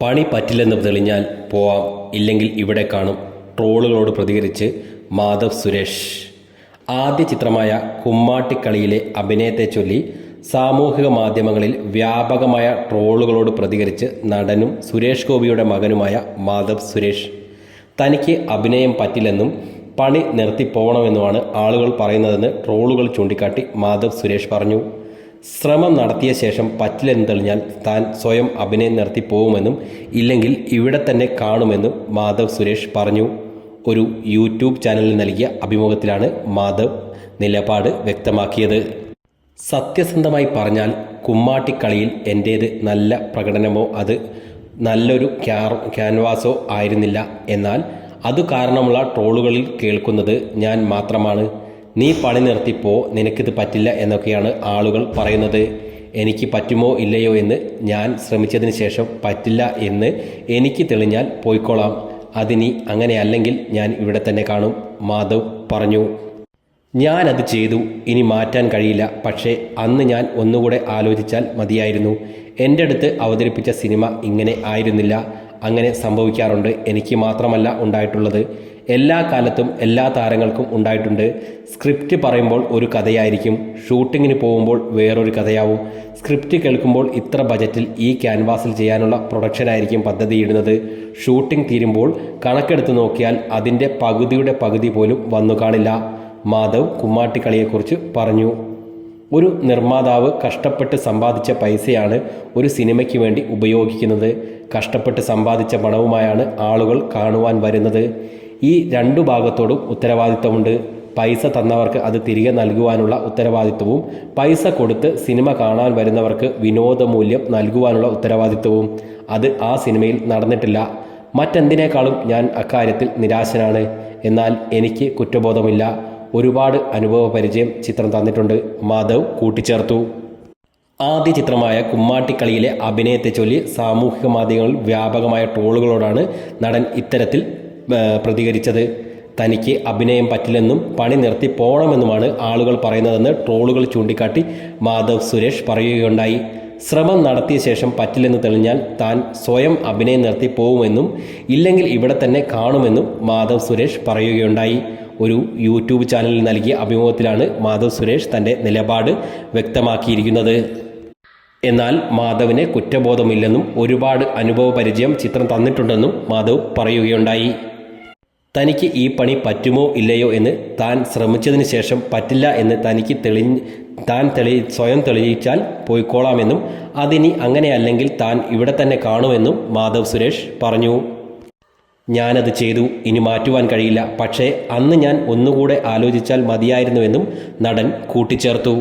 പണി പറ്റില്ലെന്ന് തെളിഞ്ഞാൽ പോവാം. ഇല്ലെങ്കിൽ ഇവിടെ കാണും. ട്രോളുകളോട് പ്രതികരിച്ച് മാധവ് സുരേഷ്. ആദ്യ ചിത്രമായ കുമ്മാട്ടിക്കളിയിലെ അഭിനയത്തെ ചൊല്ലി സാമൂഹിക മാധ്യമങ്ങളിൽ വ്യാപകമായ ട്രോളുകളോട് പ്രതികരിച്ച് നടനും സുരേഷ് ഗോപിയുടെ മകനുമായ മാധവ് സുരേഷ്. തനിക്ക് അഭിനയം പറ്റില്ലെന്നും പണി നിർത്തിപ്പോകണമെന്നുമാണ് ആളുകൾ പറയുന്നതെന്ന് ട്രോളുകൾ ചൂണ്ടിക്കാട്ടി മാധവ് സുരേഷ് പറഞ്ഞു. ശ്രമം നടത്തിയ ശേഷം പറ്റില്ലെന്ന് തെളിഞ്ഞാൽ താൻ സ്വയം അഭിനയം നടത്തി പോകുമെന്നും ഇല്ലെങ്കിൽ ഇവിടെ തന്നെ കാണുമെന്നും മാധവ് സുരേഷ് പറഞ്ഞു. ഒരു യൂട്യൂബ് ചാനലിൽ നൽകിയ അഭിമുഖത്തിലാണ് മാധവ് നിലപാട് വ്യക്തമാക്കിയത്. സത്യസന്ധമായി പറഞ്ഞാൽ കുമ്മാട്ടിക്കളിയിൽ എന്റേത് നല്ല പ്രകടനമോ അത് നല്ലൊരു ക്യാൻവാസോ ആയിരുന്നില്ല. എന്നാൽ അത് കാരണമുള്ള ട്രോളുകളിൽ കേൾക്കുന്നത് ഞാൻ മാത്രമാണ്. നീ പണി നിർത്തിപ്പോ നിനക്കിത് പറ്റില്ല എന്നൊക്കെയാണ് ആളുകൾ പറയുന്നത്. എനിക്ക് പറ്റുമോ ഇല്ലയോ എന്ന് ഞാൻ ശ്രമിച്ചതിന് ശേഷം പറ്റില്ല എന്ന് എനിക്ക് തെളിഞ്ഞാൽ പോയിക്കോളാം. അതിനി അങ്ങനെയല്ലെങ്കിൽ ഞാൻ ഇവിടെ തന്നെ കാണും മാധവ് പറഞ്ഞു. ഞാനത് ചെയ്തു ഇനി മാറ്റാൻ കഴിയില്ല. പക്ഷേ അന്ന് ഞാൻ ഒന്നുകൂടെ ആലോചിച്ചാൽ മതിയായിരുന്നു. എന്റെ അടുത്ത് അവതരിപ്പിച്ച സിനിമ ഇങ്ങനെ ആയിരുന്നില്ല. അങ്ങനെ സംഭവിക്കാറുണ്ട്. എനിക്ക് മാത്രമല്ല ഉണ്ടായിട്ടുള്ളത്. എല്ലാ കാലത്തും എല്ലാ താരങ്ങൾക്കും ഉണ്ടായിട്ടുണ്ട്. സ്ക്രിപ്റ്റ് പറയുമ്പോൾ ഒരു കഥയായിരിക്കും. ഷൂട്ടിങ്ങിന് പോകുമ്പോൾ വേറൊരു കഥയാവും. സ്ക്രിപ്റ്റ് കേൾക്കുമ്പോൾ ഇത്ര ബജറ്റിൽ ഈ ക്യാൻവാസിൽ ചെയ്യാനുള്ള പ്രൊഡക്ഷനായിരിക്കും പദ്ധതിയിടുന്നത് ഷൂട്ടിംഗ് തീരുമ്പോൾ കണക്കെടുത്ത് നോക്കിയാൽ അതിന്റെ പകുതിയുടെ പകുതി പോലും വന്നു കാണില്ല. മാധവ് കുമ്മാട്ടിക്കളിയെക്കുറിച്ച് പറഞ്ഞു. ഒരു നിർമ്മാതാവ് കഷ്ടപ്പെട്ട് സമ്പാദിച്ച പൈസയാണ് ഒരു സിനിമയ്ക്ക് വേണ്ടി ഉപയോഗിക്കുന്നത്. കഷ്ടപ്പെട്ട് സമ്പാദിച്ച പണവുമായാണ് ആളുകൾ കാണുവാൻ വരുന്നത്. ഈ രണ്ടു ഭാഗത്തോടും ഉത്തരവാദിത്തമുണ്ട് പൈസ തന്നവർക്ക് അത് തിരികെ നൽകുവാനുള്ള ഉത്തരവാദിത്വവും പൈസ കൊടുത്ത് സിനിമ കാണാൻ വരുന്നവർക്ക് വിനോദമൂല്യം നൽകുവാനുള്ള ഉത്തരവാദിത്വവും. അത് ആ സിനിമയിൽ നടന്നിട്ടില്ല. മറ്റെന്തിനേക്കാളും ഞാൻ അക്കാര്യത്തിൽ നിരാശനാണ്. എന്നാൽ എനിക്ക് കുറ്റബോധമില്ല. ഒരുപാട് അനുഭവ പരിചയം ചിത്രം തന്നിട്ടുണ്ട്. മാധവ് കൂട്ടിച്ചേർത്തു. ആദ്യ ചിത്രമായ കുമ്മാട്ടിക്കളിയിലെ അഭിനയത്തെ ചൊല്ലി സാമൂഹിക മാധ്യമങ്ങളിൽ വ്യാപകമായ ട്രോളുകളോടാണ് നടൻ ഇത്തരത്തിൽ പ്രതികരിച്ചത്. തനിക്ക് അഭിനയം പറ്റില്ലെന്നും പണി നിർത്തി പോകണമെന്നുമാണ് ആളുകൾ പറയുന്നതെന്ന് ട്രോളുകൾ ചൂണ്ടിക്കാട്ടി മാധവ് സുരേഷ് പറയുകയുണ്ടായി. ശ്രമം നടത്തിയ ശേഷം പറ്റില്ലെന്ന് തെളിഞ്ഞാൽ താൻ സ്വയം അഭിനയം നിർത്തി പോകുമെന്നും ഇല്ലെങ്കിൽ ഇവിടെ തന്നെ കാണുമെന്നും മാധവ് സുരേഷ് പറയുകയുണ്ടായി. ഒരു യൂട്യൂബ് ചാനലിൽ നൽകിയ അഭിമുഖത്തിലാണ് മാധവ് സുരേഷ് തന്റെ നിലപാട് വ്യക്തമാക്കിയിരിക്കുന്നത്. എന്നാൽ മാധവിന് കുറ്റബോധമില്ലെന്നും ഒരുപാട് അനുഭവ പരിചയം ചിത്രം തന്നിട്ടുണ്ടെന്നും മാധവ് പറയുകയുണ്ടായി. തനിക്ക് ഈ പണി പറ്റുമോ ഇല്ലയോ എന്ന് താൻ ശ്രമിച്ചതിന് ശേഷം പറ്റില്ല എന്ന് തനിക്ക് തെളിഞ്ഞ് താൻ തെളി സ്വയം തെളിയിച്ചാൽ പോയിക്കോളാമെന്നും അതിനി അങ്ങനെയല്ലെങ്കിൽ താൻ ഇവിടെ തന്നെ കാണുമെന്നും മാധവ് സുരേഷ് പറഞ്ഞു. ഞാനത് ചെയ്തു ഇനി മാറ്റുവാൻ കഴിയില്ല. പക്ഷേ അന്ന് ഞാൻ ഒന്നുകൂടെ ആലോചിച്ചാൽ മതിയായിരുന്നുവെന്നും നടൻ കൂട്ടിച്ചേർത്തു.